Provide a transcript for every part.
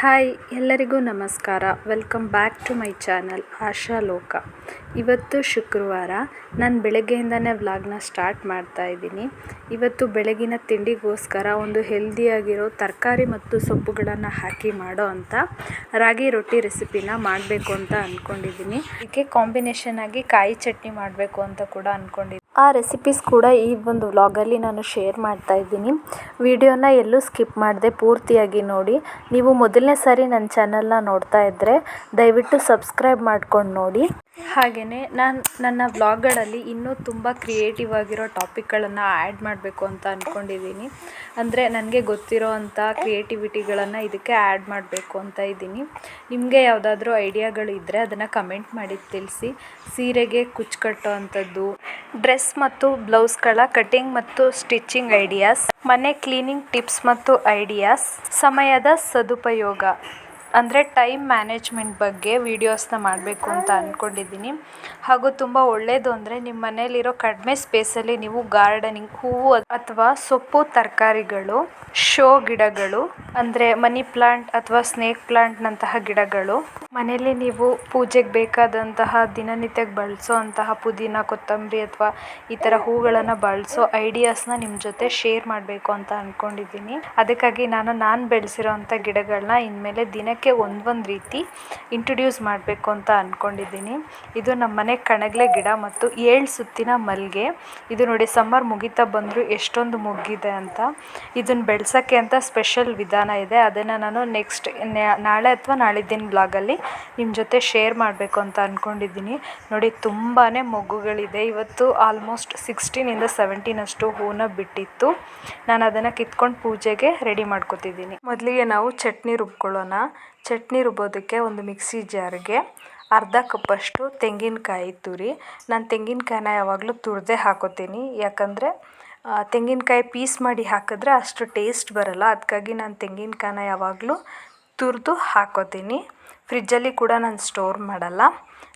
Hi, ಎಲ್ಲರಿಗೂ ನಮಸ್ಕಾರ. Welcome back to my channel Asha Loka. ಇವತ್ತು ಶುಕ್ರವಾರ ನಾನು ಬೆಳಗ್ಗೆಯಿಂದನೇ ವ್ಲಾಗ್ನ ಸ್ಟಾರ್ಟ್ ಮಾಡ್ತಾ ಇದ್ದೀನಿ. ಇವತ್ತು ಬೆಳಗಿನ ತಿಂಡಿಗೋಸ್ಕರ ಒಂದು ಹೆಲ್ದಿಯಾಗಿರೋ ತರಕಾರಿ ಮತ್ತು ಸೊಪ್ಪುಗಳನ್ನು ಹಾಕಿ ಮಾಡೋ ಅಂತ, ರಾಗಿ ರೊಟ್ಟಿ ರೆಸಿಪಿನ ಮಾಡಬೇಕು ಅಂತ ಅಂದ್ಕೊಂಡಿದ್ದೀನಿ ಇದಕ್ಕೆ ಕಾಂಬಿನೇಷನ್ ಆಗಿ ಕಾಯಿ ಚಟ್ನಿ ಮಾಡಬೇಕು ಅಂತ ಕೂಡ ಅಂದ್ಕೊಂಡಿದ್ದೀನಿ ಆ ರೆಸಿಪೀಸ್ ಕೂಡ ಈ ಒಂದು ವ್ಲಾಗಲ್ಲಿ ನಾನು ಶೇರ್ ಮಾಡ್ತಾ ಇದ್ದೀನಿ. ವಿಡಿಯೋನ ಎಲ್ಲೂ ಸ್ಕಿಪ್ ಮಾಡದೆ ಪೂರ್ತಿಯಾಗಿ ನೋಡಿ. ನೀವು ಮೊದಲನೇ ಸಾರಿ ನನ್ನ ಚಾನಲ್ನ ನೋಡ್ತಾ ಇದ್ದರೆ ದಯವಿಟ್ಟು ಸಬ್ಸ್ಕ್ರೈಬ್ ಮಾಡ್ಕೊಂಡು ನೋಡಿ. ಹಾಗೆಯೇ ನಾನು, ನನ್ನ ವ್ಲಾಗ್ಗಳಲ್ಲಿ ಇನ್ನೂ ತುಂಬ ಕ್ರಿಯೇಟಿವ್ ಆಗಿರೋ ಟಾಪಿಕ್ಗಳನ್ನು ಆ್ಯಡ್ ಮಾಡಬೇಕು ಅಂತ ಅಂದ್ಕೊಂಡಿದ್ದೀನಿ ಅಂದರೆ ನನಗೆ ಗೊತ್ತಿರೋ ಅಂಥ ಕ್ರಿಯೇಟಿವಿಟಿಗಳನ್ನು ಇದಕ್ಕೆ ಆ್ಯಡ್ ಮಾಡಬೇಕು ಅಂತ ಇದ್ದೀನಿ. ನಿಮಗೆ ಯಾವುದಾದ್ರೂ ಐಡಿಯಾಗಳು ಇದ್ದರೆ ಅದನ್ನು ಕಮೆಂಟ್ ಮಾಡಿ ತಿಳಿಸಿ. ಸೀರೆಗೆ ಕುಚ್ಚು ಕಟ್ಟೋ ಅಂಥದ್ದು ಡ್ರೆಸ್ ಮತ್ತು ಬ್ಲೌಸ್ಗಳ ಕಟಿಂಗ್ ಮತ್ತು ಸ್ಟಿಚಿಂಗ್ ಐಡಿಯಾಸ್ ಮನೆ ಕ್ಲೀನಿಂಗ್ ಟಿಪ್ಸ್ ಮತ್ತು ಐಡಿಯಾಸ್ ಸಮಯದ ಸದುಪಯೋಗ. ಅಂದರೆ ಟೈಮ್ ಮ್ಯಾನೇಜ್ಮೆಂಟ್ ಬಗ್ಗೆ ವೀಡಿಯೋಸ್ನ ಮಾಡಬೇಕು ಅಂತ ಅಂದ್ಕೊಂಡಿದ್ದೀನಿ ಹಾಗೂ ತುಂಬ ಒಳ್ಳೆಯದು ಅಂದರೆ ನಿಮ್ಮ ಮನೇಲಿರೋ ಕಡಿಮೆ ಸ್ಪೇಸಲ್ಲಿ ನೀವು ಗಾರ್ಡನಿಂಗ್ ಹೂವು ಅಥವಾ ಸೊಪ್ಪು, ತರಕಾರಿಗಳು, ಶೋ ಗಿಡಗಳು, ಅಂದರೆ ಮನಿ ಪ್ಲಾಂಟ್ ಅಥವಾ ಸ್ನೇಕ್ ಪ್ಲಾಂಟ್ನಂತಹ ಗಿಡಗಳು. ಮನೆಯಲ್ಲಿ ನೀವು ಪೂಜೆಗೆ ಬೇಕಾದಂತಹ ದಿನನಿತ್ಯಕ್ಕೆ ಬಳಸೋ ಅಂತಹ ಪುದೀನ, ಕೊತ್ತಂಬರಿ ಅಥವಾ ಈ ಥರ ಹೂಗಳನ್ನು ಬಳಸೋ ಐಡಿಯಾಸ್ನ ನಿಮ್ಮ ಜೊತೆ ಶೇರ್ ಮಾಡಬೇಕು ಅಂತ ಅಂದ್ಕೊಂಡಿದ್ದೀನಿ ಅದಕ್ಕಾಗಿ ನಾನು ನಾನು ಬೆಳೆಸಿರೋ ಅಂಥ ಗಿಡಗಳನ್ನ ಇನ್ಮೇಲೆ ದಿನಕ್ಕೆ ಒಂದೊಂದು ರೀತಿ ಇಂಟ್ರೊಡ್ಯೂಸ್ ಮಾಡಬೇಕು ಅಂತ ಅಂದ್ಕೊಂಡಿದ್ದೀನಿ ಇದು ನಮ್ಮ ಮನೆ ಕಣಗಲೆ ಗಿಡ ಮತ್ತು ಏಳು ಸುತ್ತಿನ ಮಲ್ಲಿಗೆ ಇದು ನೋಡಿ ಸಮ್ಮರ್ ಮುಗಿತಾ ಬಂದರೂ ಎಷ್ಟೊಂದು ಮುಗ್ಗಿದೆ ಅಂತ. ಇದನ್ನು ಬೆಳೆಸೋಕ್ಕೆ ಅಂತ ಸ್ಪೆಷಲ್ ವಿಧಾನ ಇದೆ. ಅದನ್ನು ನಾನು ನೆಕ್ಸ್ಟ್ ನಾಳೆ ಅಥವಾ ನಾಳಿದ್ದಿನ ಬ್ಲಾಗಲ್ಲಿ ನಿಮ್ಮ ಜೊತೆ ಶೇರ್ ಮಾಡಬೇಕು ಅಂತ ಅಂದ್ಕೊಂಡಿದ್ದೀನಿ ನೋಡಿ ತುಂಬಾ ಮೊಗ್ಗುಗಳಿದೆ ಇವತ್ತು ಆಲ್ಮೋಸ್ಟ್ ಸಿಕ್ಸ್ಟೀನಿಂದ ಸೆವೆಂಟೀನಷ್ಟು ಹೂನ ಬಿಟ್ಟಿತ್ತು. ನಾನು ಅದನ್ನು ಕಿತ್ಕೊಂಡು ಪೂಜೆಗೆ ರೆಡಿ ಮಾಡ್ಕೊತಿದ್ದೀನಿ. ಮೊದಲಿಗೆ ನಾವು ಚಟ್ನಿ ರುಬ್ಕೊಳ್ಳೋಣ. ಚಟ್ನಿ ರುಬ್ಬೋದಕ್ಕೆ ಒಂದು ಮಿಕ್ಸಿ ಜಾರ್ಗೆ ಅರ್ಧ ಕಪ್ಪಷ್ಟು ತೆಂಗಿನಕಾಯಿ ತುರಿ. ನಾನು ತೆಂಗಿನಕಾಯಿನ ಯಾವಾಗಲೂ ತುರಿದೇ ಹಾಕೋತೀನಿ. ಯಾಕಂದರೆ ತೆಂಗಿನಕಾಯಿ ಪೀಸ್ ಮಾಡಿ ಹಾಕಿದ್ರೆ ಅಷ್ಟು ಟೇಸ್ಟ್ ಬರಲ್ಲ. ಅದಕ್ಕಾಗಿ ನಾನು ತೆಂಗಿನಕಾಯಿನ ಯಾವಾಗಲೂ ತುರಿದು ಹಾಕೋತೀನಿ. ಫ್ರಿಜ್ಜಲ್ಲಿ ಕೂಡ ನಾನು ಸ್ಟೋರ್ ಮಾಡಲ್ಲ.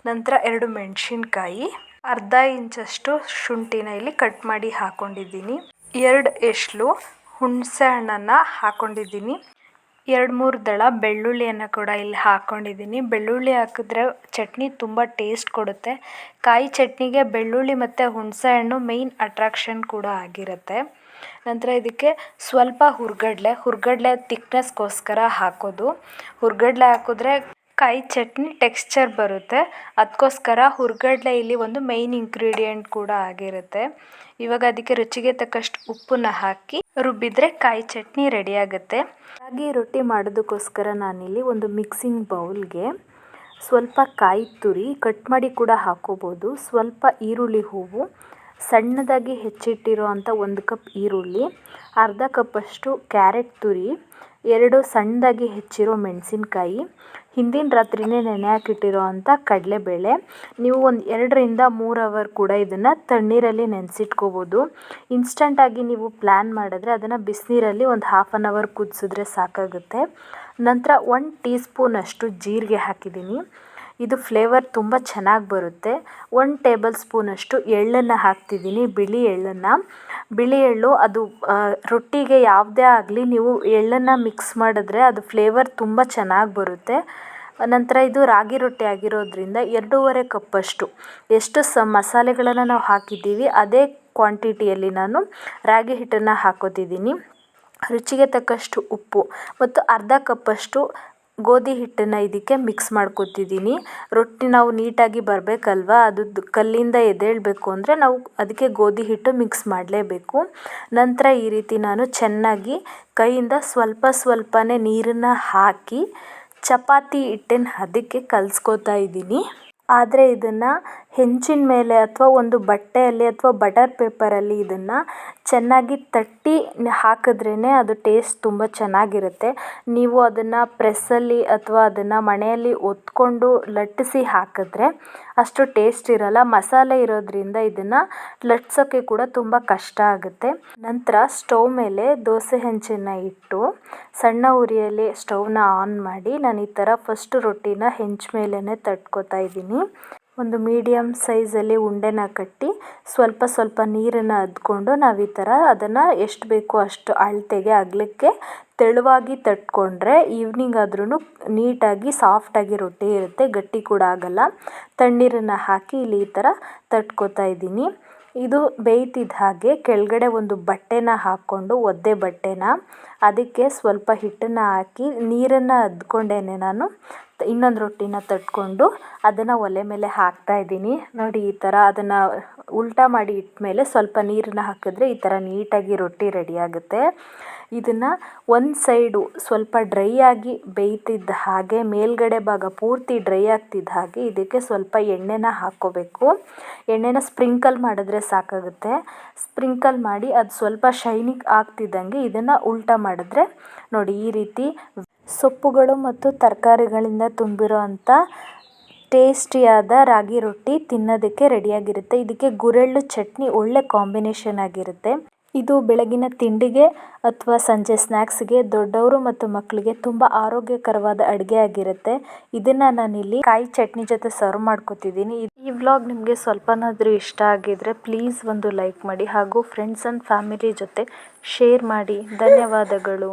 ನಂತರ ಎರಡು ಮೆಣಸಿನ್ಕಾಯಿ, ಅರ್ಧ ಇಂಚಷ್ಟು ಶುಂಠಿನ ಇಲ್ಲಿ ಕಟ್ ಮಾಡಿ ಹಾಕ್ಕೊಂಡಿದ್ದೀನಿ ಎರಡು ಎಶ್ಲು ಹುಣಸೆ ಹಣ್ಣನ್ನು ಹಾಕ್ಕೊಂಡಿದ್ದೀನಿ ಎರಡು ಮೂರು ದಳ ಬೆಳ್ಳುಳ್ಳಿಯನ್ನು ಕೂಡ ಇಲ್ಲಿ ಹಾಕ್ಕೊಂಡಿದ್ದೀನಿ ಬೆಳ್ಳುಳ್ಳಿ ಹಾಕಿದ್ರೆ ಚಟ್ನಿ ತುಂಬ ಟೇಸ್ಟ್ ಕೊಡುತ್ತೆ. ಕಾಯಿ ಚಟ್ನಿಗೆ ಬೆಳ್ಳುಳ್ಳಿ ಮತ್ತು ಹುಣಸೆ ಹಣ್ಣು ಮೇಯ್ನ್ ಅಟ್ರಾಕ್ಷನ್ ಕೂಡ ಆಗಿರುತ್ತೆ. ನಂತರ ಇದಕ್ಕೆ ಸ್ವಲ್ಪ ಹುರ್ಗಡ್ಲೆ. ಹುರ್ಗಡ್ಲೆ ತಿಕ್ನೆಸ್ಗೋಸ್ಕರ ಹಾಕೋದು. ಹುರ್ಗಡ್ಲೆ ಹಾಕಿದ್ರೆ ಕಾಯಿ ಚಟ್ನಿ ಟೆಕ್ಸ್ಚರ್ ಬರುತ್ತೆ. ಅದಕ್ಕೋಸ್ಕರ ಹುರ್ಗಡ್ಲೆ ಇಲ್ಲಿ ಒಂದು ಮೇಯ್ನ್ ಇಂಗ್ರೀಡಿಯೆಂಟ್ ಕೂಡ ಆಗಿರುತ್ತೆ. ಇವಾಗ ಅದಕ್ಕೆ ರುಚಿಗೆ ತಕ್ಕಷ್ಟು ಉಪ್ಪನ್ನ ಹಾಕಿ ರುಬ್ಬಿದ್ರೆ ಕಾಯಿ ಚಟ್ನಿ ರೆಡಿ ಆಗುತ್ತೆ. ರಾಗಿ ರೊಟ್ಟಿ ಮಾಡೋದಕ್ಕೋಸ್ಕರ ನಾನಿಲ್ಲಿ ಒಂದು ಮಿಕ್ಸಿಂಗ್ ಬೌಲ್ಗೆ ಸ್ವಲ್ಪ ಕಾಯಿ ತುರಿ ಕಟ್ ಮಾಡಿ ಕೂಡ ಹಾಕೋಬೋದು. ಸ್ವಲ್ಪ ಈರುಳ್ಳಿ ಹೂವು, ಸಣ್ಣದಾಗಿ ಹೆಚ್ಚಿಟ್ಟಿರೋ ಅಂಥ ಒಂದು ಕಪ್ ಈರುಳ್ಳಿ, ಅರ್ಧ ಕಪ್ಪಷ್ಟು ಕ್ಯಾರೆಟ್ ತುರಿ ಎರಡು ಸಣ್ಣದಾಗಿ ಹೆಚ್ಚಿರೋ ಮೆಣಸಿನ್ಕಾಯಿ, ಹಿಂದಿನ ರಾತ್ರಿನೇ ನೆನೆ ಹಾಕಿಟ್ಟಿರೋ ಅಂಥ ಕಡಲೆಬೇಳೆ. ನೀವು ಒಂದು ಎರಡರಿಂದ ಮೂರು ಅವರ್ ಕೂಡ ಇದನ್ನು ತಣ್ಣೀರಲ್ಲಿ ನೆನೆಸಿಟ್ಕೋಬೋದು. ಇನ್ಸ್ಟಂಟಾಗಿ ನೀವು ಪ್ಲ್ಯಾನ್ ಮಾಡಿದ್ರೆ ಅದನ್ನು ಬಿಸಿನೀರಲ್ಲಿ ಒಂದು ಹಾಫ್ ಆನ್ ಅವರ್ ಕುದಿಸಿದ್ರೆ ಸಾಕಾಗುತ್ತೆ. ನಂತರ ಒನ್ ಟೀ ಸ್ಪೂನಷ್ಟು ಜೀರಿಗೆ ಹಾಕಿದ್ದೀನಿ. ಇದು ಫ್ಲೇವರ್ ತುಂಬ ಚೆನ್ನಾಗಿ ಬರುತ್ತೆ. ಒನ್ ಟೇಬಲ್ ಸ್ಪೂನಷ್ಟು ಎಳ್ಳನ್ನು ಹಾಕ್ತಿದ್ದೀನಿ ಬಿಳಿ ಎಳ್ಳನ್ನು. ಬಿಳಿ ಎಳ್ಳು ಅದು ರೊಟ್ಟಿಗೆ ಯಾವುದೇ ಆಗಲಿ ನೀವು ಎಳ್ಳನ್ನು ಮಿಕ್ಸ್ ಮಾಡಿದ್ರೆ ಅದು ಫ್ಲೇವರ್ ತುಂಬ ಚೆನ್ನಾಗಿ ಬರುತ್ತೆ. ನಂತರ ಇದು ರಾಗಿ ರೊಟ್ಟಿ ಆಗಿರೋದ್ರಿಂದ ಎರಡೂವರೆ ಕಪ್ಪಷ್ಟು ಎಷ್ಟು ಸ, ಮಸಾಲೆಗಳನ್ನು ನಾವು ಹಾಕಿದ್ದೀವಿ, ಅದೇ ಕ್ವಾಂಟಿಟಿಯಲ್ಲಿ ನಾನು ರಾಗಿ ಹಿಟ್ಟನ್ನು ಹಾಕೋತಿದ್ದೀನಿ ರುಚಿಗೆ ತಕ್ಕಷ್ಟು ಉಪ್ಪು ಮತ್ತು ಅರ್ಧ ಕಪ್ಪಷ್ಟು ಗೋಧಿ ಹಿಟ್ಟನ್ನು ಇದಕ್ಕೆ ಮಿಕ್ಸ್ ಮಾಡ್ಕೊತಿದ್ದೀನಿ ರೊಟ್ಟಿ ನಾವು ನೀಟಾಗಿ ಬರಬೇಕಲ್ವ? ಅದು ಕಲ್ಲಿಂದ ಎದ್ದೇಳಬೇಕು ಅಂದರೆ ನಾವು ಅದಕ್ಕೆ ಗೋಧಿ ಹಿಟ್ಟು ಮಿಕ್ಸ್ ಮಾಡಲೇಬೇಕು. ನಂತರ ಈ ರೀತಿ ನಾನು ಚೆನ್ನಾಗಿ ಕೈಯಿಂದ ಸ್ವಲ್ಪ ಸ್ವಲ್ಪನೇ ನೀರನ್ನು ಹಾಕಿ ಚಪಾತಿ ಹಿಟ್ಟಿನ ಅದಕ್ಕೆ ಕಲಿಸ್ಕೋತಾ ಇದ್ದೀನಿ ಆದರೆ ಇದನ್ನು ಹೆಂಚಿನ ಮೇಲೆ ಅಥವಾ ಒಂದು ಬಟ್ಟೆಯಲ್ಲಿ ಅಥವಾ ಬಟರ್ ಪೇಪರಲ್ಲಿ ಇದನ್ನು ಚೆನ್ನಾಗಿ ತಟ್ಟಿ ಹಾಕಿದ್ರೇ ಅದು ಟೇಸ್ಟ್ ತುಂಬ ಚೆನ್ನಾಗಿರುತ್ತೆ. ನೀವು ಅದನ್ನು ಪ್ರೆಸ್ಸಲ್ಲಿ ಅಥವಾ ಅದನ್ನು ಮಣೆಯಲ್ಲಿ ಒತ್ಕೊಂಡು ಲಟ್ಟಿಸಿ ಹಾಕಿದ್ರೆ ಅಷ್ಟು ಟೇಸ್ಟ್ ಇರಲ್ಲ. ಮಸಾಲೆ ಇರೋದ್ರಿಂದ ಇದನ್ನು ಲಟ್ಸೋಕ್ಕೆ ಕೂಡ ತುಂಬ ಕಷ್ಟ ಆಗುತ್ತೆ. ನಂತರ ಸ್ಟವ್ ಮೇಲೆ ದೋಸೆ ಹೆಂಚನ್ನು ಇಟ್ಟು ಸಣ್ಣ ಉರಿಯಲ್ಲಿ ಸ್ಟವ್ನ ಆನ್ ಮಾಡಿ ನಾನು ಈ ಥರ ಫಸ್ಟ್ ರೊಟ್ಟಿನ ಹೆಂಚು ಮೇಲೇ ತಟ್ಕೊತಾ ಇದ್ದೀನಿ. ಒಂದು ಮೀಡಿಯಮ್ ಸೈಜಲ್ಲಿ ಉಂಡೆನ ಕಟ್ಟಿ ಸ್ವಲ್ಪ ಸ್ವಲ್ಪ ನೀರನ್ನು ಅದ್ಕೊಂಡು ನಾವು ಈ ಥರ ಅದನ್ನು ಎಷ್ಟು ಬೇಕೋ ಅಷ್ಟು ಅಳತೆಗೆ, ಅಗಲಕ್ಕೆ ತೆಳುವಾಗಿ ತಟ್ಕೊಂಡ್ರೆ ಈವ್ನಿಂಗ್ ಆದ್ರೂ ನೀಟಾಗಿ ಸಾಫ್ಟಾಗಿ ರೊಟ್ಟಿ ಇರುತ್ತೆ, ಗಟ್ಟಿ ಕೂಡ ಆಗಲ್ಲ. ತಣ್ಣೀರನ್ನು ಹಾಕಿ ಇಲ್ಲಿ ಈ ಥರ ತಟ್ಕೊತಾ ಇದ್ದೀನಿ. ಇದು ಬೇಯ್ತಿದ್ದ ಹಾಗೆ ಕೆಳಗಡೆ ಒಂದು ಬಟ್ಟೆನ ಹಾಕ್ಕೊಂಡು ಒದ್ದೆ ಬಟ್ಟೆನ, ಅದಕ್ಕೆ ಸ್ವಲ್ಪ ಹಿಟ್ಟನ್ನು ಹಾಕಿ ನೀರನ್ನು ಅದ್ಕೊಂಡೇನೆ ನಾನು ಇನ್ನೊಂದು ರೊಟ್ಟಿನ ತಟ್ಕೊಂಡು ಅದನ್ನು ಒಲೆ ಮೇಲೆ ಹಾಕ್ತಾ ಇದ್ದೀನಿ. ನೋಡಿ ಈ ಥರ ಅದನ್ನು ಉಲ್ಟಾ ಮಾಡಿ ಇಟ್ಮೇಲೆ ಸ್ವಲ್ಪ ನೀರನ್ನ ಹಾಕಿದ್ರೆ ಈ ಥರ ನೀಟಾಗಿ ರೊಟ್ಟಿ ರೆಡಿ ಆಗುತ್ತೆ. ಇದನ್ನು ಒಂದು ಸೈಡು ಸ್ವಲ್ಪ ಡ್ರೈ ಆಗಿ ಬೇಯ್ತಿದ್ದ ಹಾಗೆ ಮೇಲ್ಗಡೆ ಭಾಗ ಪೂರ್ತಿ ಡ್ರೈ ಆಗ್ತಿದ್ದ ಹಾಗೆ ಇದಕ್ಕೆ ಸ್ವಲ್ಪ ಎಣ್ಣೆನ ಹಾಕ್ಕೋಬೇಕು. ಎಣ್ಣೆನ ಸ್ಪ್ರಿಂಕಲ್ ಮಾಡಿದ್ರೆ ಸಾಕಾಗುತ್ತೆ. ಸ್ಪ್ರಿಂಕಲ್ ಮಾಡಿ ಅದು ಸ್ವಲ್ಪ ಶೈನಿಂಗ್ ಆಗ್ತಿದ್ದಂಗೆ ಇದನ್ನು ಉಲ್ಟಾ ಮಾಡಿದ್ರೆ ನೋಡಿ ಈ ರೀತಿ ಸೊಪ್ಪುಗಳು ಮತ್ತು ತರಕಾರಿಗಳಿಂದ ತುಂಬಿರೋ ಅಂಥ ಟೇಸ್ಟಿಯಾದ ರಾಗಿ ರೊಟ್ಟಿ ತಿನ್ನೋದಕ್ಕೆ ರೆಡಿಯಾಗಿರುತ್ತೆ ಇದಕ್ಕೆ ಗುರೆಳ್ಳು ಚಟ್ನಿ ಒಳ್ಳೆ ಕಾಂಬಿನೇಷನ್ ಆಗಿರುತ್ತೆ. ಇದು ಬೆಳಗಿನ ತಿಂಡಿಗೆ ಅಥವಾ ಸಂಜೆ ಸ್ನ್ಯಾಕ್ಸ್ಗೆ ದೊಡ್ಡವರು ಮತ್ತು ಮಕ್ಕಳಿಗೆ ತುಂಬ ಆರೋಗ್ಯಕರವಾದ ಅಡುಗೆ ಆಗಿರುತ್ತೆ. ಇದನ್ನು ನಾನಿಲ್ಲಿ ಕಾಯಿ ಚಟ್ನಿ ಜೊತೆ ಸರ್ವ್ ಮಾಡ್ಕೊತಿದ್ದೀನಿ. ಈ ವ್ಲಾಗ್ ನಿಮಗೆ ಸ್ವಲ್ಪನಾದರೂ ಇಷ್ಟ ಆಗಿದ್ರೆ ಪ್ಲೀಸ್ ಒಂದು ಲೈಕ್ ಮಾಡಿ ಹಾಗೂ ಫ್ರೆಂಡ್ಸ್ ಅಂಡ್ ಫ್ಯಾಮಿಲಿ ಜೊತೆ ಶೇರ್ ಮಾಡಿ. ಧನ್ಯವಾದಗಳು.